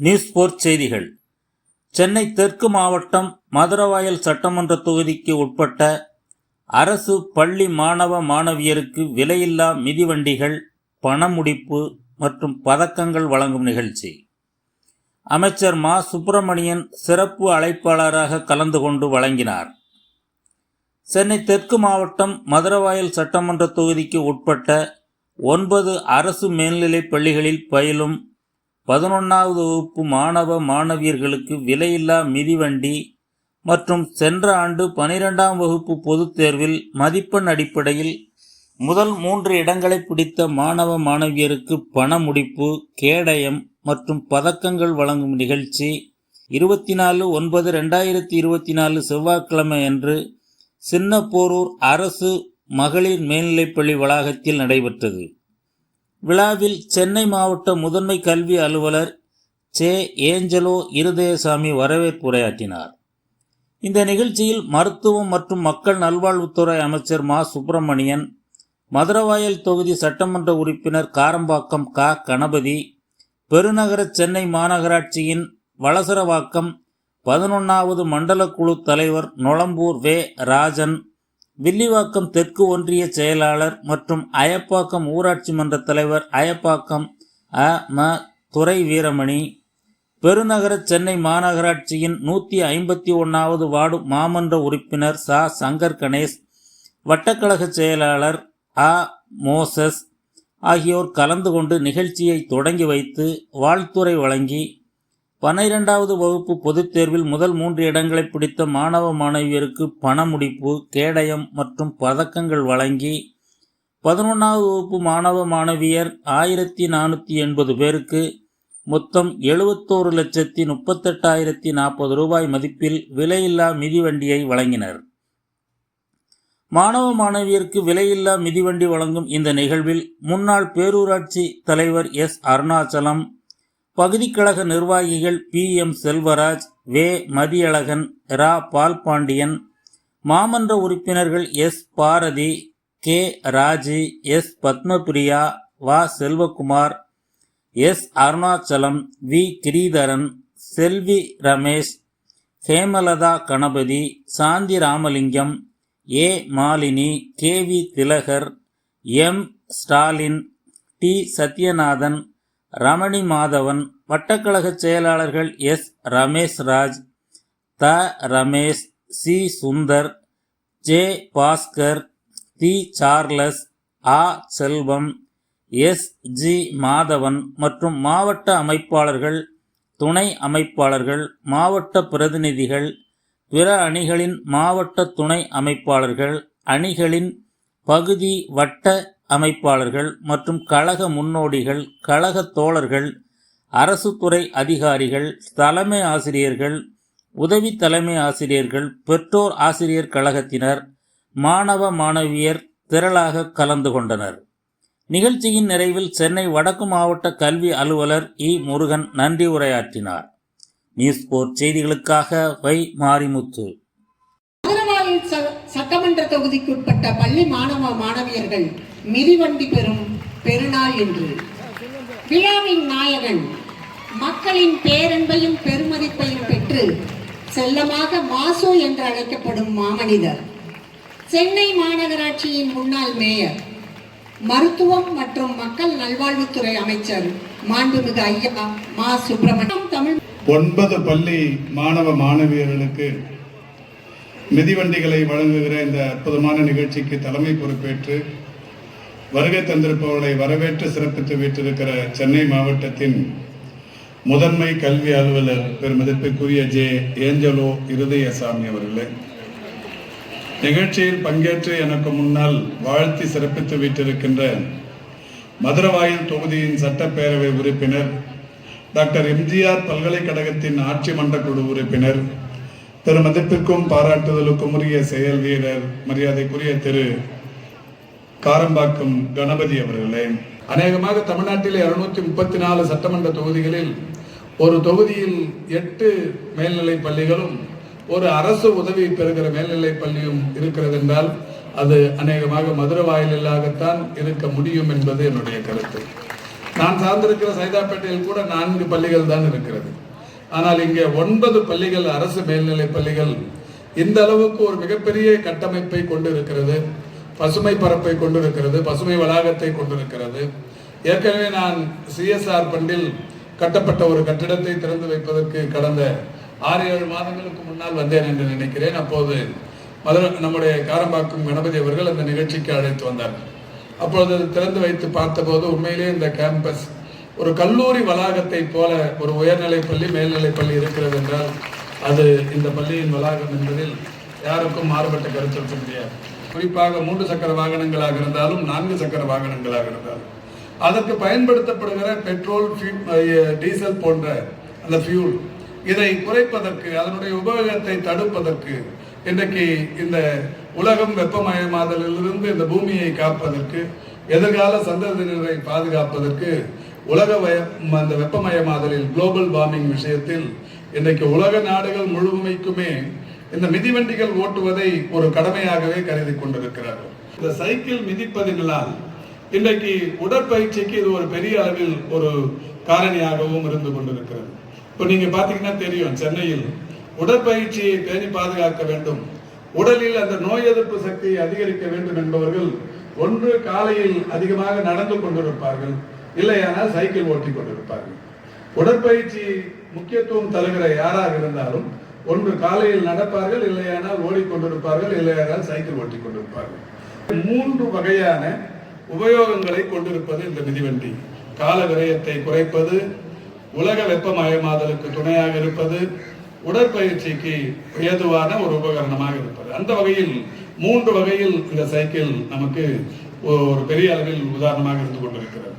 News board செய்திகள். சென்னை தெற்கு மாவட்டம் மதுரவாயல் சட்டமன்ற தொகுதிக்கு உட்பட்ட அரசு பள்ளி மாணவ மாணவியருக்கு விலையில்லா மிதிவண்டிகள் பணமுடிப்பு மற்றும் பதக்கங்கள் வழங்கும் நிகழ்ச்சி. அமைச்சர் மா. சுப்பிரமணியன் சிறப்பு அழைப்பாளராக கலந்து கொண்டு வழங்கினார். சென்னை தெற்கு மாவட்டம் மதுரவாயல் சட்டமன்ற தொகுதிக்கு உட்பட்ட ஒன்பது அரசு மேல்நிலைப் பள்ளிகளில் பயிலும் பதினொன்றாவது வகுப்பு மாணவ மாணவியர்களுக்கு விலையில்லா மிதிவண்டி மற்றும் சென்ற ஆண்டு பனிரெண்டாம் வகுப்பு பொதுத் தேர்வில் மதிப்பெண் அடிப்படையில் முதல் மூன்று இடங்களை பிடித்த மாணவ மாணவியருக்கு பண முடிப்பு கேடயம் மற்றும் பதக்கங்கள் வழங்கும் நிகழ்ச்சி இருபத்தி நாலு ஒன்பது ரெண்டாயிரத்தி இருபத்தி நாலு செவ்வாய்க்கிழமை அன்று சின்னப்போரூர் அரசு மகளிர் மேல்நிலைப்பள்ளி வளாகத்தில் நடைபெற்றது. விழாவில் சென்னை மாவட்ட முதன்மை கல்வி அலுவலர் சே. ஏஞ்சலோ இருதயசாமி வரவேற்புரையாற்றினார் இந்த நிகழ்ச்சியில் மருத்துவம் மற்றும் மக்கள் நல்வாழ்வுத்துறை அமைச்சர் மா. சுப்பிரமணியன் மதுரவாயல் தொகுதி சட்டமன்ற உறுப்பினர் காரம்பாக்கம் கா. கணபதி பெருநகர சென்னை மாநகராட்சியின் வளசரவாக்கம் பதினொன்றாவது மண்டல குழு தலைவர் நொளம்பூர் வே. ராஜன் வில்லிவாக்கம் தெற்கு ஒன்றிய செயலாளர் மற்றும் அயப்பாக்கம் ஊராட்சி மன்ற தலைவர் அயப்பாக்கம் அ. ம. துறை வீரமணி பெருநகர சென்னை மாநகராட்சியின் நூற்றி ஐம்பத்தி ஒன்றாவது வார்டு மாமன்ற உறுப்பினர் சா. சங்கர் கணேஷ் வட்டக்கழக செயலாளர் அ. மோசஸ் ஆகியோர் கலந்து கொண்டு நிகழ்ச்சியை தொடங்கி வைத்து வாழ்த்துரை வழங்கி பன்னிரெண்டாவது வகுப்பு பொதுத் தேர்வில் முதல் மூன்று இடங்களை பிடித்த மாணவ மாணவியருக்கு பணமுடிப்பு கேடயம் மற்றும் பதக்கங்கள் வழங்கி பதினொன்றாவது வகுப்பு மாணவ மாணவியர் ஆயிரத்தி நானூற்றி எண்பது பேருக்கு மொத்தம் எழுபத்தோரு லட்சத்தி முப்பத்தெட்டாயிரத்தி நாற்பது ரூபாய் மதிப்பில் விலையில்லா மிதிவண்டியை வழங்கினர். மாணவ மாணவியருக்கு விலையில்லா மிதிவண்டி வழங்கும் இந்த நிகழ்வில் முன்னாள் பேரூராட்சி தலைவர் எஸ். அருணாச்சலம் பகுதிக்கழக நிர்வாகிகள் பி. எம். செல்வராஜ் வே. மதியழகன் ரா. பால்பாண்டியன் மாமன்ற உறுப்பினர்கள் S. Bharathi K. Raji S. Padmapriya வா. Selvakumar S. Arunachalam V. Giridharan Selvi Ramesh Hemalatha Ganapathi Shanthi Ramalingam A. Malini K. V. Thilagar M. Stalin D. Sathyanathan Ramani Madhavan வட்டக்கழக செயலாளர்கள் S. Ramesh Raj த. Ramesh C. Sundar J. Bhaskar தி. Charles ஆ. Selvam S. G. Madhavan மற்றும் மாவட்ட அமைப்பாளர்கள் துணை அமைப்பாளர்கள் மாவட்ட பிரதிநிதிகள் பிற அணிகளின் மாவட்ட துணை அமைப்பாளர்கள் அணிகளின் பகுதி வட்ட அமைப்பாளர்கள் மற்றும் கழக முன்னோடிகள் கழக தோழர்கள் அரசு துறை அதிகாரிகள் தலைமை ஆசிரியர்கள் உதவி தலைமை ஆசிரியர்கள் பெற்றோர் ஆசிரியர் கழகத்தினர் மாணவ மாணவியர் திரளாக கலந்து கொண்டனர். நிகழ்ச்சியின் நிறைவில் சென்னை வடக்கு மாவட்ட கல்வி அலுவலர் இ. முருகன் நன்றி உரையாற்றினார். நியூஸ் போர்ட் செய்திகளுக்காக வை. மாரிமுத்து. சட்டமன்ற தொகுதிக்குட்பட்ட பள்ளி மாணவ மாணவியர்கள் மிதிவண்டி பெறும் பெருநாள் என்று. விழாவின் நாயகன் மக்களின் பேரன்பையும் பெருமதிப்பையும் பெற்று செல்லமாக மாசு என்று அழைக்கப்படும் மாமனிதர். சென்னை மாநகராட்சியின் முன்னாள் மேயர் மருத்துவம் மற்றும் மக்கள் நல்வாழ்வுத்துறை அமைச்சர் மாண்புமிகு ஐயா மா சுப்பிரமணியம். தமிழ் ஒன்பது பள்ளி மாணவ மாணவியர்களுக்கு மிதிவண்டிகளை வழங்குகிற இந்த அற்புதமான நிகழ்ச்சிக்கு தலைமை பொறுப்பேற்று வருகை தந்திருப்பவர்களை வரவேற்று சிறப்பித்து வீட்டிருக்கிற சென்னை மாவட்டத்தின் முதன்மை கல்வி அலுவலர் பெருமதிப்பிற்குரிய ஜே. ஏஞ்சலோ இருதயசாமி அவர்களே. நிகழ்ச்சியில் பங்கேற்று எனக்கு முன்னால் வாழ்த்தி சிறப்பித்து வீட்டிருக்கின்ற மதுரவாயல் தொகுதியின் சட்டப்பேரவை உறுப்பினர் டாக்டர் எம்ஜிஆர் பல்கலைக்கழகத்தின் ஆட்சி மன்ற குழு உறுப்பினர் திரு மதிப்பிற்கும் பாராட்டுதலுக்கும் உரிய செயல் வீரர் மரியாதைக்குரிய திரு காரம்பாக்கம் கணபதி அவர்களே. அநேகமாக தமிழ்நாட்டில் இருநூத்தி முப்பத்தி நாலு சட்டமன்ற தொகுதிகளில் ஒரு தொகுதியில் எட்டு மேல்நிலை பள்ளிகளும் ஒரு அரசு உதவி பெறுகிற மேல்நிலை பள்ளியும் இருக்கிறது என்றால் அது அநேகமாக மதுரை வாயிலாகத்தான் இருக்க முடியும் என்பது என்னுடைய கருத்து. நான் சார்ந்திருக்கிற சைதாப்பேட்டையில் கூட நான்கு பள்ளிகள் தான் இருக்கிறது. ஆனால் இங்கே ஒன்பது பள்ளிகள் அரசு மேல்நிலை பள்ளிகள். இந்த அளவுக்கு ஒரு மிகப்பெரிய கட்டமைப்பை கொண்டிருக்கிறது. பசுமை பரப்பை கொண்டிருக்கிறது பசுமை வளாகத்தை கொண்டிருக்கிறது. ஏற்கனவே நான் சிஎஸ்ஆர் பண்டில் கட்டப்பட்ட ஒரு கட்டிடத்தை திறந்து வைப்பதற்கு கடந்த ஆறு ஏழு மாதங்களுக்கு முன்னால் வந்தேன் என்று நினைக்கிறேன். அப்போது மதுரை நம்முடைய காரம்பாக்கம் கணபதி அவர்கள் அந்த நிகழ்ச்சிக்கு அழைத்து வந்தார்கள். அப்பொழுது அது திறந்து வைத்து பார்த்தபோது உண்மையிலேயே இந்த கேம்பஸ் ஒரு கல்லூரி வளாகத்தை போல ஒரு உயர்நிலை பள்ளி மேல்நிலை பள்ளி இருக்கிறது என்றால் அது இந்த பள்ளியின் வளாகம் என்பதில் யாருக்கும் மாறுபட்ட கருத்து இருக்க முடியாது. குறிப்பாக மூன்று சக்கர வாகனங்களாக இருந்தாலும் நான்கு சக்கர வாகனங்களாக இருந்தாலும். அதற்கு பயன்படுத்தப்படுகிற பெட்ரோல் டீசல் போன்ற அந்த ஃபியூல் இதை குறைப்பதற்கு அதனுடைய உபயோகத்தை தடுப்பதற்கு இன்றைக்கு இந்த உலகம் வெப்பமயமாதலிலிருந்து இந்த பூமியை காப்பதற்கு எதிர்கால சந்ததியினரை பாதுகாப்பதற்கு உலக வய அந்த வெப்பமயமாதலில் குளோபல் வார்மிங் விஷயத்தில் இன்றைக்கு உலக நாடுகள் முழுமைக்குமே இந்த மிதிவண்டிகள் ஓட்டுவதை ஒரு கடமையாகவே கருதி கொண்டிருக்கிறார்கள். இந்த சைக்கிள் மிதிப்பதினால் இன்றைக்கு உடற்பயிற்சிக்கு இது ஒரு பெரிய அளவில் ஒரு காரணியாகவும் இருந்து கொண்டிருக்கிறது. இப்போ நீங்க பாத்தீங்கன்னா தெரியும் சென்னையில் உடற்பயிற்சியை பேணி பாதுகாக்க வேண்டும். உடலில் அந்த நோய் எதிர்ப்பு சக்தியை அதிகரிக்க வேண்டும் என்பவர்கள் ஒன்று காலையில் அதிகமாக நடந்து கொண்டிருப்பார்கள் இல்லையானால் சைக்கிள் ஓட்டி கொண்டிருப்பார்கள். உடற்பயிற்சி முக்கியத்துவம் தருகிற யாராக இருந்தாலும் ஒன்று காலையில் நடப்பார்கள் இல்லையானால் ஓடிக்கொண்டிருப்பார்கள் இல்லையானால் சைக்கிள் ஓட்டி கொண்டிருப்பார்கள். மூன்று வகையான உபயோகங்களை கொண்டிருப்பது இந்த மிதிவண்டி. கால விரயத்தை குறைப்பது உலக வெப்பமயமாதலுக்கு துணையாக இருப்பது உடற்பயிற்சிக்கு ஏதுவான ஒரு உபகரணமாக இருப்பது. அந்த வகையில் மூன்று வகையில் இந்த சைக்கிள் நமக்கு ஒரு பெரிய அளவில் உதாரணமாக இருந்து கொண்டிருக்கிறது.